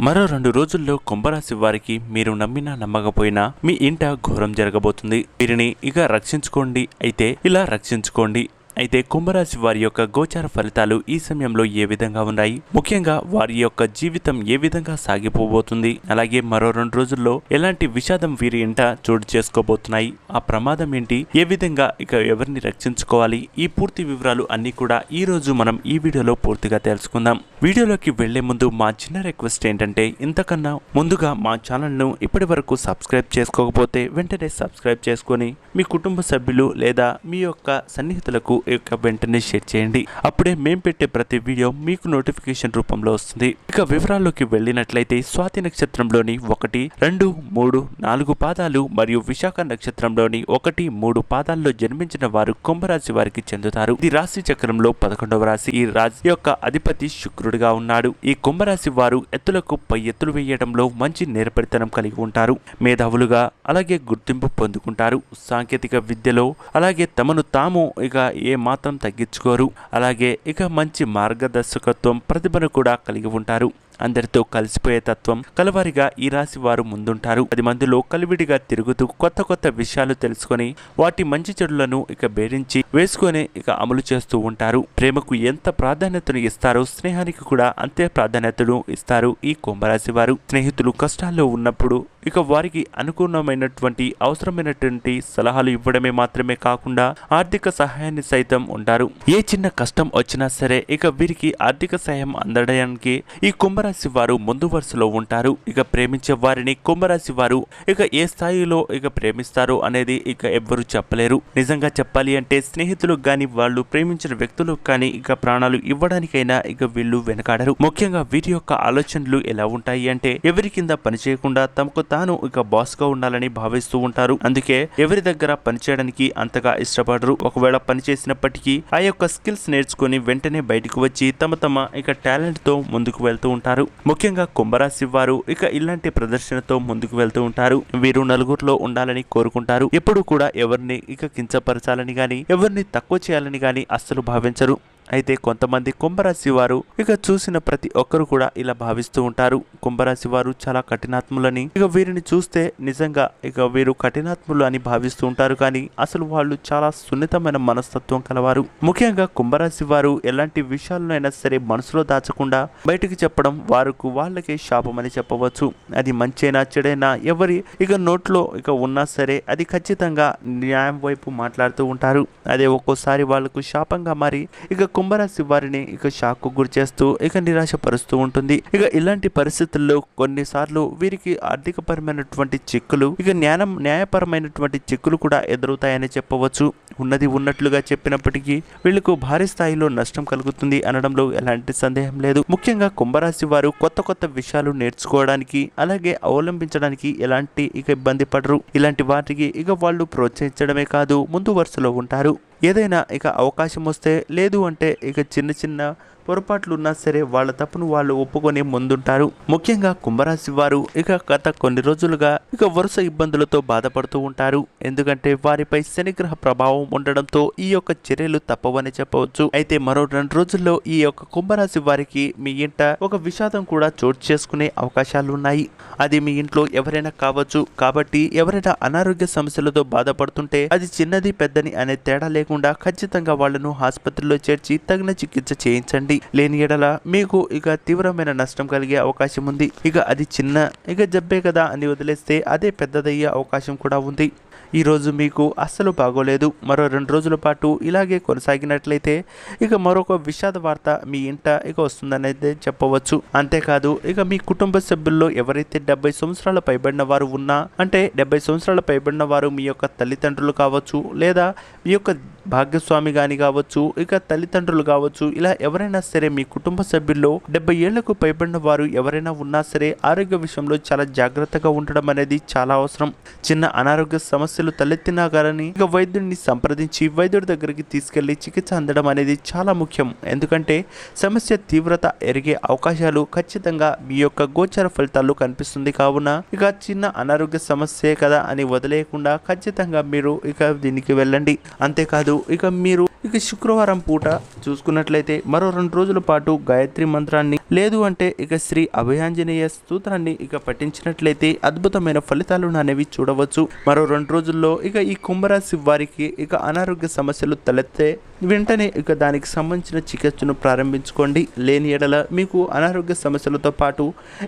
మరో రెండు రోజుల్లో కుంభరాశి వారికి మీరు నమ్మినా నమ్మకపోయినా మీ ఇంట ఘోరం జరగబోతుంది. వీరిని ఇక రక్షించుకోండి. అయితే ఇలా రక్షించుకోండి. అయితే కుంభరాశి వారి యొక్క గోచార ఫలితాలు ఈ సమయంలో ఏ విధంగా ఉన్నాయి? ముఖ్యంగా వారి యొక్క జీవితం ఏ విధంగా సాగిపోబోతుంది? అలాగే మరో రెండు రోజుల్లో ఎలాంటి విషాదం వీరి ఇంట చోటు చేసుకోబోతున్నాయి? ఆ ప్రమాదం ఏంటి? ఏ విధంగా ఇక ఎవరిని రక్షించుకోవాలి? ఈ పూర్తి వివరాలు అన్ని కూడా ఈ రోజు మనం ఈ వీడియోలో పూర్తిగా తెలుసుకుందాం. వీడియోలోకి వెళ్ళే ముందు మా చిన్న రిక్వెస్ట్ ఏంటంటే ఇంతకన్నా ముందుగా మా ఛానల్ను ఇప్పటి వరకు సబ్స్క్రైబ్ చేసుకోకపోతే వెంటనే సబ్స్క్రైబ్ చేసుకొని మీ కుటుంబ సభ్యులు లేదా మీ యొక్క సన్నిహితులకు యొక్క వెంటనే షేర్ చేయండి. అప్పుడే మేము పెట్టే ప్రతి వీడియో మీకు నోటిఫికేషన్ రూపంలో వస్తుంది. ఇక వివరాల్లోకి వెళ్ళినట్లయితే స్వాతి నక్షత్రంలోని ఒకటి రెండు మూడు నాలుగు పాదాలు మరియు విశాఖ నక్షత్రంలోని ఒకటి మూడు పాదాల్లో జన్మించిన వారు కుంభరాశి వారికి చెందుతారు. ఇది రాశి చక్రంలో పదకొండవ రాశి. ఈ రాశి యొక్క అధిపతి శుక్రుడిగా ఉన్నాడు. ఈ కుంభరాశి వారు ఎత్తులకు పై ఎత్తులు వేయడంలో మంచి నేర్పరితనం కలిగి ఉంటారు. మేధావులుగా అలాగే గుర్తింపు పొందుకుంటారు. సాంకేతిక విద్యలో అలాగే తమను తాము ఇక ఏ మాత్రం తగ్గించుకోరు. అలాగే ఇక మంచి మార్గదర్శకత్వం ప్రతిభను కూడా కలిగి ఉంటారు. అందరితో కలిసిపోయే తత్వం. కలవారిగా ఈ రాశి వారు ముందుంటారు. పది మందిలో కలివిడిగా తిరుగుతూ కొత్త కొత్త విషయాలు తెలుసుకొని వాటి మంచి చెడులను ఇక బేరించి వేసుకొని ఇక అమలు చేస్తూ ఉంటారు. ప్రేమకు ఎంత ప్రాధాన్యతను ఇస్తారో స్నేహానికి కూడా అంతే ప్రాధాన్యతను ఇస్తారు ఈ కుంభరాశి వారు. స్నేహితులు కష్టాల్లో ఉన్నప్పుడు ఇక వారికి అనుకూలమైనటువంటి అవసరమైనటువంటి సలహాలు ఇవ్వడమే మాత్రమే కాకుండా ఆర్థిక సహాయాన్ని సైతం ఉంటారు. ఏ చిన్న కష్టం వచ్చినా సరే ఇక వీరికి ఆర్థిక సహాయం అందడానికి ఈ కుంభరాశి వారు ముందు వరుసలో ఉంటారు. ఇక ప్రేమించే వారిని కుంభరాశి వారు ఇక ఏ స్థాయిలో ఇక ప్రేమిస్తారు అనేది ఇక ఎవ్వరు చెప్పలేరు. నిజంగా చెప్పాలి అంటే స్నేహితులు కానీ వాళ్ళు ప్రేమించిన వ్యక్తులకు కానీ ఇక ప్రాణాలు ఇవ్వడానికైనా ఇక వీళ్ళు వెనకాడరు. ముఖ్యంగా వీరి యొక్క ఆలోచనలు ఎలా ఉంటాయి అంటే ఎవరి కింద పనిచేయకుండా తమకు తాను ఇక బాస్గా ఉండాలని భావిస్తూ ఉంటారు. అందుకే ఎవరి దగ్గర పనిచేయడానికి అంతగా ఇష్టపడరు. ఒకవేళ పని చేసినప్పటికీ ఆ యొక్క స్కిల్స్ నేర్చుకుని వెంటనే బయటకు వచ్చి తమ తమ ఇక టాలెంట్తో ముందుకు వెళ్తూ ఉంటారు. ముఖ్యంగా కుంభరాశి వారు ఇక ఇలాంటి ప్రదర్శనతో ముందుకు వెళ్తూ ఉంటారు. వీరు నలుగురిలో ఉండాలని కోరుకుంటారు. ఎప్పుడు కూడా ఎవరిని ఇక కించపరచాలని గాని ఎవరిని తక్కువ చేయాలని గాని అస్సలు భావించరు. అయితే కొంతమంది కుంభరాశి వారు ఇక చూసిన ప్రతి ఒక్కరు కూడా ఇలా భావిస్తూ ఉంటారు. కుంభరాశి వారు చాలా కఠినాత్ములని. ఇక వీరిని చూస్తే నిజంగా ఇక వీరు కఠినాత్ములు అని భావిస్తూ ఉంటారు కానీ అసలు వాళ్ళు చాలా సున్నితమైన మనస్తత్వం కలవారు. ముఖ్యంగా కుంభరాశి వారు ఎలాంటి విషయాలనైనా సరే మనసులో దాచకుండా బయటికి చెప్పడం వారికి వాళ్ళకే శాపమని చెప్పవచ్చు. అది మంచైనా చెడైనా ఎవరి ఇక నోట్లో ఇక ఉన్నా సరే అది ఖచ్చితంగా న్యాయం వైపు మాట్లాడుతూ ఉంటారు. అదే ఒక్కోసారి వాళ్ళకు శాపంగా మారి ఇక కుంభరాశి వారిని ఇక షాక్ గురి చేస్తూ ఇక నిరాశపరుస్తూ ఉంటుంది. ఇక ఇలాంటి పరిస్థితుల్లో కొన్నిసార్లు వీరికి ఆర్థికపరమైనటువంటి చిక్కులు ఇక న్యాయం న్యాయపరమైనటువంటి చిక్కులు కూడా ఎదురవుతాయని చెప్పవచ్చు. ఉన్నది ఉన్నట్లుగా చెప్పినప్పటికీ వీళ్ళకు భారీ స్థాయిలో నష్టం కలుగుతుంది అనడంలో ఎలాంటి సందేహం లేదు. ముఖ్యంగా కుంభరాశి వారు కొత్త కొత్త విషయాలు నేర్చుకోవడానికి అలాగే అవలంబించడానికి ఎలాంటి ఇక ఇబ్బంది పడరు. ఇలాంటి వాటికి ఇక వాళ్ళు ప్రోత్సహించడమే కాదు ముందు వరుసలో ఉంటారు. ఏదైనా ఇక అవకాశం వస్తే లేదు అంటే ఇక చిన్న చిన్న పొరపాట్లు ఉన్నా సరే వాళ్ళ తప్పును వాళ్ళు ఒప్పుకొని ముందుంటారు. ముఖ్యంగా కుంభరాశి వారు ఇక గత కొన్ని రోజులుగా ఇక వరుస ఇబ్బందులతో బాధపడుతూ ఉంటారు. ఎందుకంటే వారిపై శనిగ్రహ ప్రభావం ఉండడంతో ఈ యొక్క చర్యలు తప్పవని చెప్పవచ్చు. అయితే మరో రెండు రోజుల్లో ఈ యొక్క కుంభరాశి వారికి మీ ఇంట ఒక విషాదం కూడా చోటు చేసుకునే అవకాశాలు ఉన్నాయి అది మీ ఇంట్లో ఎవరైనా కావచ్చు. కాబట్టి ఎవరైనా అనారోగ్య సమస్యలతో బాధపడుతుంటే అది చిన్నది పెద్దని అనే తేడా లేకుండా ఖచ్చితంగా వాళ్ళను ఆసుపత్రిలో చేర్చి తగిన చికిత్స చేయించండి. లేని ఎడల మీకు ఇక తీవ్రమైన నష్టం కలిగే అవకాశం ఉంది. ఇక అది చిన్న ఇక జబ్బే కదా అని వదిలేస్తే అదే పెద్దదయ్యే అవకాశం కూడా ఉంది. ఈరోజు మీకు అస్సలు బాగోలేదు. మరో రెండు రోజుల పాటు ఇలాగే కొనసాగినట్లయితే ఇక మరొక విషాద వార్త మీ ఇంట ఇక వస్తుందనైతే చెప్పవచ్చు. అంతేకాదు ఇక మీ కుటుంబ సభ్యుల్లో ఎవరైతే డెబ్బై సంవత్సరాల పైబడిన వారు ఉన్నా అంటే డెబ్బై సంవత్సరాల పైబడిన వారు మీ యొక్క తల్లిదండ్రులు కావచ్చు లేదా మీ యొక్క భాగ్యస్వామి గాని కావచ్చు ఇక తల్లిదండ్రులు కావచ్చు ఇలా ఎవరైనా సరే మీ కుటుంబ సభ్యుల్లో డెబ్బై ఏళ్ళకు పైబడిన వారు ఎవరైనా ఉన్నా సరే ఆరోగ్య విషయంలో చాలా జాగ్రత్తగా ఉండడం అనేది చాలా అవసరం. చిన్న అనారోగ్య సమస్యలు తలెత్తినా ఇక వైద్యుడిని సంప్రదించి వైద్యుడి దగ్గరికి తీసుకెళ్ళి చికిత్స అందడం అనేది చాలా ముఖ్యం. ఎందుకంటే సమస్య తీవ్రత ఎరిగే అవకాశాలు ఖచ్చితంగా మీ యొక్క గోచర ఫలితాలు కనిపిస్తుంది కావున ఇక చిన్న అనారోగ్య సమస్యే కదా అని వదిలేయకుండా ఖచ్చితంగా మీరు ఇక దీనికి వెళ్ళండి. అంతేకాదు ఇక మీరు ఇక శుక్రవారం పూట చూసుకున్నట్లయితే మరో రెండు రోజుల పాటు గాయత్రి మంత్రాన్ని లేదు అంటే ఇక శ్రీ అభయాంజనేయ స్తోత్రాన్ని ఇక పఠించినట్లయితే అద్భుతమైన ఫలితాలు అనేవి చూడవచ్చు. మరో రెండు రోజుల్లో ఇక ఈ కుంభరాశి వారికి ఇక అనారోగ్య సమస్యలు తలెత్తే వెంటనే ఇక దానికి సంబంధించిన చికిత్సను ప్రారంభించుకోండి. లేని ఎడల మీకు అనారోగ్య సమస్యలతో పాటు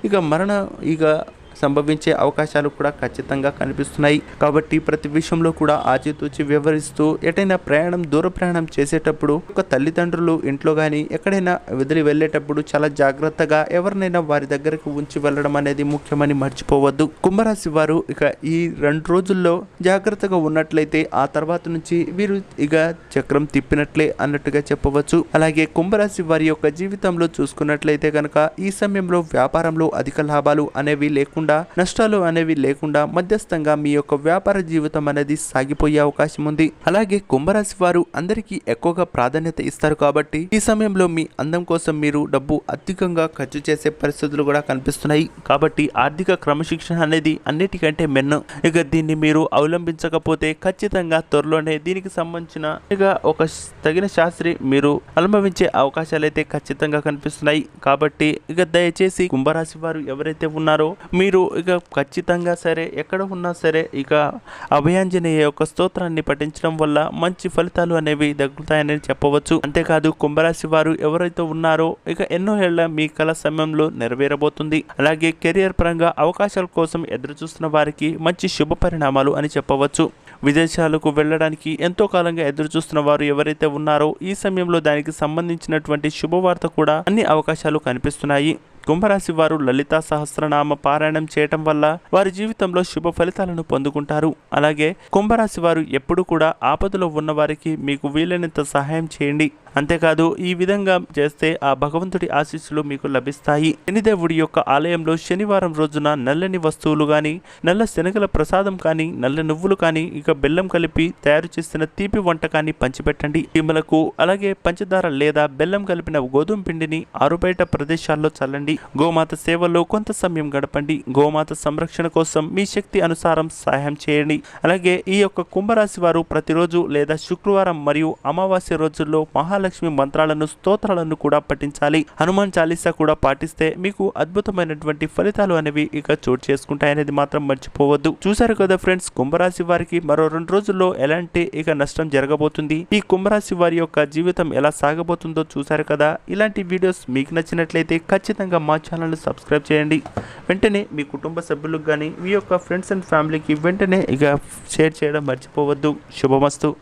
ఇక మరణ ఇక సంభవించే అవకాశాలు కూడా ఖచ్చితంగా కనిపిస్తున్నాయి. కాబట్టి ప్రతి విషయంలో కూడా ఆచితూచి వివరిస్తూ ఎటైనా ప్రయాణం దూర ప్రయాణం చేసేటప్పుడు ఒక తల్లిదండ్రులు ఇంట్లో కానీ ఎక్కడైనా వదిలి వెళ్ళేటప్పుడు చాలా జాగ్రత్తగా ఎవరినైనా వారి దగ్గరకు ఉంచి వెళ్ళడం అనేది ముఖ్యమని మర్చిపోవద్దు. కుంభరాశి వారు ఇక ఈ రెండు రోజుల్లో జాగ్రత్తగా ఉన్నట్లయితే ఆ తర్వాత నుంచి వీరు ఇక చక్రం తిప్పినట్లే అన్నట్టుగా చెప్పవచ్చు. అలాగే కుంభరాశి వారి యొక్క జీవితంలో చూసుకున్నట్లయితే కనుక ఈ సమయంలో వ్యాపారంలో అధిక లాభాలు అనేవి లేకుండా నష్టాలు అనేవి లేకుండా మధ్యస్థంగా మీ యొక్క వ్యాపార జీవితం అనేది సాగిపోయే అవకాశం ఉంది. అలాగే కుంభరాశి వారు అందరికీ ఎక్కువగా ప్రాధాన్యత ఇస్తారు కాబట్టి ఈ సమయంలో మీ అందం కోసం మీరు డబ్బు అధికంగా ఖర్చు చేసే పరిస్థితులు కూడా కనిపిస్తున్నాయి. కాబట్టి ఆర్థిక క్రమశిక్షణ అనేది అన్నిటికంటే మెన్ను ఇక దీన్ని మీరు అవలంబించకపోతే ఖచ్చితంగా త్వరలోనే దీనికి సంబంధించిన ఇక ఒక తగిన శాస్త్రి మీరు అనుభవించే అవకాశాలు అయితే ఖచ్చితంగా కనిపిస్తున్నాయి. కాబట్టి ఇక దయచేసి కుంభరాశి వారు ఎవరైతే ఉన్నారో మీరు ఇక ఖచ్చితంగా సరే ఎక్కడ ఉన్నా సరే ఇక అభయాంజనేయ యొక్క స్తోత్రాన్ని పఠించడం వల్ల మంచి ఫలితాలు అనేవి దక్కుతాయని చెప్పవచ్చు. అంతేకాదు కుంభరాశి వారు ఎవరైతే ఉన్నారో ఇక ఎన్నో ఏళ్ళ మీ కళ సమయంలో నెరవేరబోతుంది. అలాగే కెరియర్ పరంగా అవకాశాల కోసం ఎదురు చూస్తున్న వారికి మంచి శుభ పరిణామాలు అని చెప్పవచ్చు. విదేశాలకు వెళ్ళడానికి ఎంతో కాలంగా ఎదురు చూస్తున్న వారు ఎవరైతే ఉన్నారో ఈ సమయంలో దానికి సంబంధించినటువంటి శుభవార్త కూడా అన్ని అవకాశాలు కనిపిస్తున్నాయి. కుంభరాశి వారు లలితా సహస్రనామ పారాయణం చేయటం వల్ల వారి జీవితంలో శుభ ఫలితాలను పొందుకుంటారు. అలాగే కుంభరాశి వారు ఎప్పుడు కూడా ఆపదలో ఉన్న వారికి మీకు వీలైనంత సహాయం చేయండి. అంతేకాదు ఈ విధంగా చేస్తే ఆ భగవంతుడి ఆశీస్సులు మీకు లభిస్తాయి. శనిదేవుడి యొక్క ఆలయంలో శనివారం రోజున నల్లని వస్తువులు కానీ నల్ల శనగల ప్రసాదం కానీ నల్ల నువ్వులు కానీ ఇక బెల్లం కలిపి తయారు చేసిన తీపి వంటకాన్ని పంచిపెట్టండి. చీమలకు అలాగే పంచదార లేదా బెల్లం కలిపిన గోధుమ పిండిని ఆరుబయట ప్రదేశాల్లో చల్లండి. గోమాత సేవలో కొంత సమయం గడపండి. గోమాత సంరక్షణ కోసం మీ శక్తి అనుసారం సహాయం చేయండి. అలాగే ఈ యొక్క కుంభరాశి వారు ప్రతిరోజు లేదా శుక్రవారం మరియు అమావాస్య రోజుల్లో మహాలక్ష్మి మంత్రాలను స్తోత్రాలను కూడా పఠించాలి. హనుమాన్ చాలీసా కూడా పాటిస్తే మీకు అద్భుతమైనటువంటి ఫలితాలు అనేవి ఇక చోటు చేసుకుంటాయనేది మాత్రం మర్చిపోవద్దు. చూసారు కదా ఫ్రెండ్స్ కుంభరాశి వారికి మరో రెండు రోజుల్లో ఎలాంటి ఇక నష్టం జరగబోతుంది? ఈ కుంభరాశి వారి యొక్క జీవితం ఎలా సాగబోతుందో చూసారు కదా? ఇలాంటి వీడియోస్ మీకు నచ్చినట్లయితే ఖచ్చితంగా మా ఛానల్ని సబ్స్క్రైబ్ చేయండి. వెంటనే మీ కుటుంబ సభ్యులకు కానీ మీ యొక్క ఫ్రెండ్స్ అండ్ ఫ్యామిలీకి వెంటనే ఇక షేర్ చేయడం మర్చిపోవద్దు. శుభమస్తు.